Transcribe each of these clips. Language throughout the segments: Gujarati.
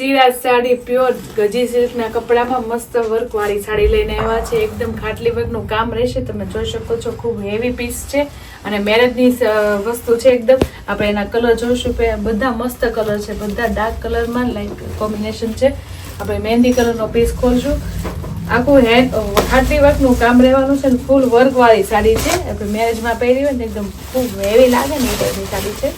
સિરાજ સાડી, પ્યોર ગજી સિલ્કના કપડામાં મસ્ત વર્ક વાળી સાડી લઈને આવ્યા છે. એકદમ ખાટલી વર્કનું કામ રહેશે. તમે જોઈ શકો છો, ખૂબ હેવી પીસ છે. અને મેરેજની વસ્તુ છે એકદમ. આપણે એના કલર જોઈશું. કે બધા મસ્ત કલર છે. બધા ડાર્ક કલરમાં લાઈક કોમ્બિનેશન છે. આપણે મહેંદી કલરનો પીસ ખોલશું. આખું હેન્ડ ખાટલી વર્કનું કામ રહેવાનું છે ને ફૂલ વર્ક વાળી સાડી છે. આપણે મેરેજમાં પહેરી હોય ને એકદમ ખૂબ હેવી લાગે ને એ સાડી છે.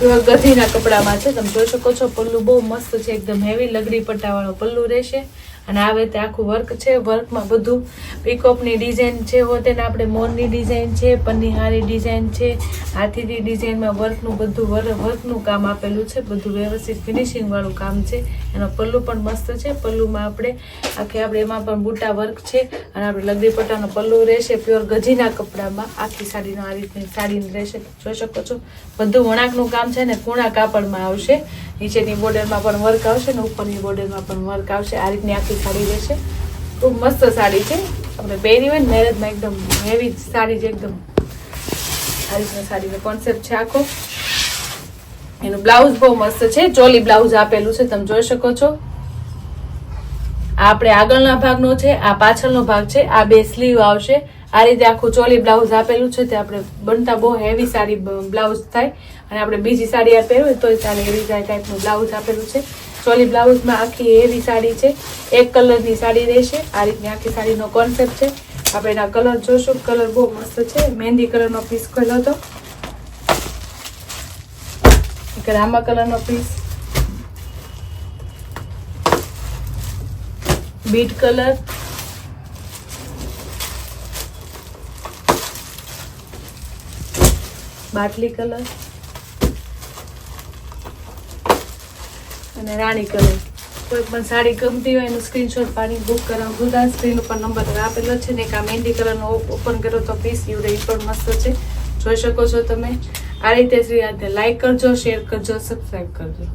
ગધીના કપડામાં છે. તમે જોઈ શકો છો, પલ્લુ બહુ મસ્ત છે, એકદમ હેવી લગડી પટ્ટાવાળો પલ્લુ રહેશે. અને આવે તે આખું વર્ક છે. વર્કમાં બધું પીકોપની ડિઝાઇન છે હોતેને આપણે મોરની ડિઝાઇન છે પન્નીહારી ડિઝાઇન છે, હાથીની ડિઝાઇનમાં વર્કનું બધું વર વર્કનું કામ આપેલું છે. બધું વ્યવસ્થિત ફિનિશિંગવાળું કામ છે. એનો પલ્લું પણ મસ્ત છે. પલ્લુમાં આપણે આખી આપણે એમાં પણ બુટા વર્ક છે. અને આપણે લગડી પટ્ટાનો પલ્લું રહેશે પ્યોર ગજીના કપડામાં. આખી સાડીનો આ રીતની સાડીની રહેશે. જોઈ શકો છો. બધું વણાકનું કામ છે ને કૂણા કાપડમાં આવશે. નીચેની બોર્ડરમાં પણ વર્ક આવશે ને ઉપરની બોર્ડરમાં પણ વર્ક આવશે. આ રીતની આખી સાડી રહેશે. ખૂબ મસ્ત સાડી છે. આપણે પહેરી હોય ને મેરેજમાં એકદમ હેવી સાડી છે, એકદમ આ રીતની સાડીનો કોન્સેપ્ટ છે આખો. એનું બ્લાઉઝ બહુ મસ્ત છે. ચોલી બ્લાઉઝ આપેલું છે, તમે જોઈ શકો છો. આ આપણે આગળના ભાગનો છે, આ પાછળનો ભાગ છે, આ બે સ્લીવ આવશે. આ રીતે આખું ચોલી બ્લાઉઝ આપેલું છે, તે આપણે બનતા બહુ હેવી સાડી બ્લાઉઝ થાય અને આપણે બીજી સાડી આ પહેરવી તો ચાલે એવી ટાઈપનું બ્લાઉઝ આપેલું છે. ચોલી બ્લાઉઝમાં આખી હેવી સાડી છે, એક કલરની સાડી રહેશે. આ રીતની આખી સાડીનો કોન્સેપ્ટ છે. આપણે એના કલર જોશું. કલર બહુ મસ્ત છે. મહેંદી કલરનો પીસ ખોલ્યો હતો. એક રામા કલરનો પીસ બીટ કલર બાટલી કલર અને રાણી કલર. કોઈ પણ સાડી ગમતી હોય એનું સ્ક્રીનશોટ પાડી બુક કરાવો. ભૂલતા સ્ક્રીન ઉપર નંબર આપેલો છે ને એક આ મહેંદી કલરનો ઓપન કરો તો પીસ યુડે એ પણ મસ્ત છે. જોઈ શકો છો તમે. આ રીતે શ્રી લાઈક કરજો, શેર કરજો સબસ્ક્રાઈબ કરજો.